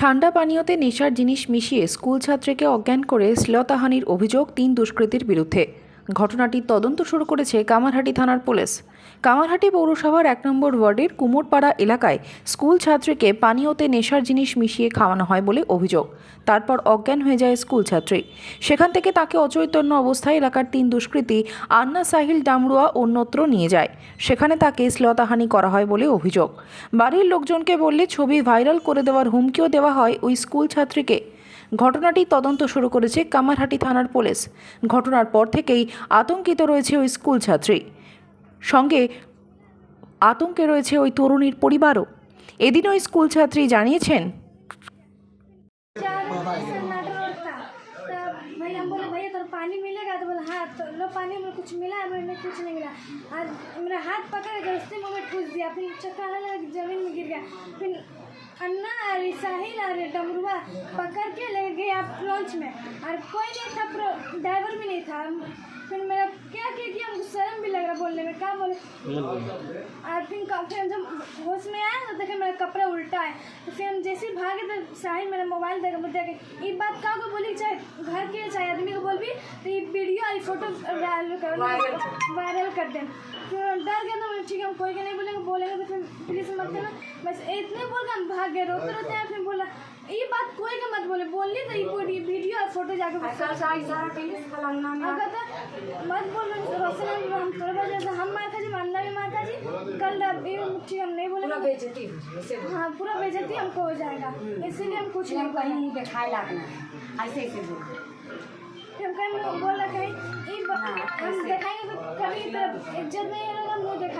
ঠান্ডা পানীয়তে নেশার জিনিস মিশিয়ে স্কুল ছাত্রীকে অজ্ঞান করে শ্লতাহানির অভিযোগ তিন দুষ্কৃতীর বিরুদ্ধে। ঘটনাটির তদন্ত শুরু করেছে কামারহাটি থানার পুলিশ। কামারহাটি পৌরসভার এক নম্বর ওয়ার্ডের কুমোরপাড়া এলাকায় স্কুল ছাত্রীকে পানীয়তে নেশার জিনিস মিশিয়ে খাওয়ানো হয় বলে অভিযোগ। তারপর অজ্ঞান হয়ে যায় স্কুল ছাত্রী। সেখান থেকে তাকে অচৈতন্য অবস্থায় এলাকার তিন দুষ্কৃতী আন্না সাহিল ডামরুয়া অন্যত্র নিয়ে যায়। সেখানে তাকে শ্লতাহানি করা হয় বলে অভিযোগ। বাড়ির লোকজনকে বললে ছবি ভাইরাল করে দেওয়ার হুমকিও দেওয়া হয় ওই স্কুল ছাত্রীকে। ঘটনাটি তদন্ত শুরু করেছে কামারহাটি থানার পুলিশ ঘটনার পর থেকেই আতঙ্কিত রয়েছে ওই স্কুল ছাত্রী সঙ্গে আতঙ্কে রয়েছে ওই তরুণীর পরিবারও এদিন ওই স্কুল ছাত্রী জানিয়েছেন चार सन्नाटा रोड था तब भाई हम बोले भैया तो पानी मिलेगा तो बोला हाँ तो लो पानी में कुछ मिला मैंने कुछ नहीं मिला और मेरा हाथ पकड़ के उसी मोमेंट ठूस दिया फिर चक्कर आने लगा जमीन में गिर गया फिर अन्ना और साहिल और डमरुआ, पकड़ के ले गए आप लॉन्च में। और कोई नहीं था ड्राइवर भी नहीं था। फिर क्या किया कि हमको शर्म भी लग रहा बोलने में। क्या बोले? और फिर क- फिर जब होश में आया तो देखे मेरा कपड़ा उल्टा है। तो फिर हम जैसे भागे तो साहिल मेरा मोबाइल देगा मुझे देखे ये बात का को बोली? चाहे घर के चाहे आदमी को बोल भी तो ये वीडियो और फ़ोटो वायरल कर वायरल कर दें। फिर डर गए तो ठीक है हम कोई के नहीं बोलेंगे बोलेंगे तो फिर पुलिस मत देना बस इतने बोल कर हम भाग गए रोते रोते आए फिर बोला ये बात कोई के मत बोले बोलनी तो ये মধ্যে যাকে সারা সারা টেনে খালাম না আমার কথা मत बोलो रोशन हम थोड़ा बहुत हम माता जी मानना भी माता जी कल अभी मुठ्ठी हम नहीं बोलेंगे बेचती हाँ पूरा बेचती हमको हो जाएगा। इसीलिए हम कुछ नहीं कहीं मुँह पे खाए लागना ऐसे ऐसे बोल। हम कहीं बोला कहीं हम दिखाएँगे तो कभी इज़्ज़त नहीं रहेगा मुँह दिखाएँगे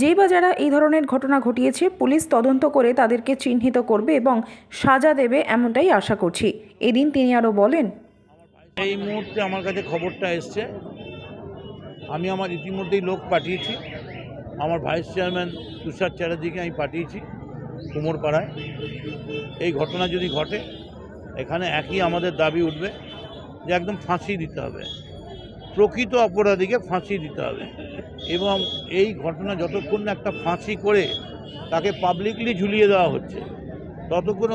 যেই বা যারা এই ধরনের ঘটনা ঘটিয়েছে, পুলিশ তদন্ত করে তাদেরকে চিহ্নিত করবে এবং সাজা দেবে এমনটাই আশা করছি। এদিন তিনি আরও বলেন, এই মুহূর্তে আমার কাছে খবরটা এসছে। আমি আমার ইতিমধ্যেই লোক পাঠিয়েছি। আমার ভাইস চেয়ারম্যান তুষার চ্যাটার্জিকে আমি পাঠিয়েছি কুমোরপাড়ায়। এই ঘটনা যদি ঘটে, এখানে একই আমাদের দাবি উঠবে যে একদম ফাঁসি দিতে হবে। প্রকৃত অপরাধীকে ফাঁসি দিতে হবে। এবং এই ঘটনা যতক্ষণ না একটা ফাঁসি করে তাকে পাবলিকলি ঝুলিয়ে দেওয়া হচ্ছে, ততক্ষণ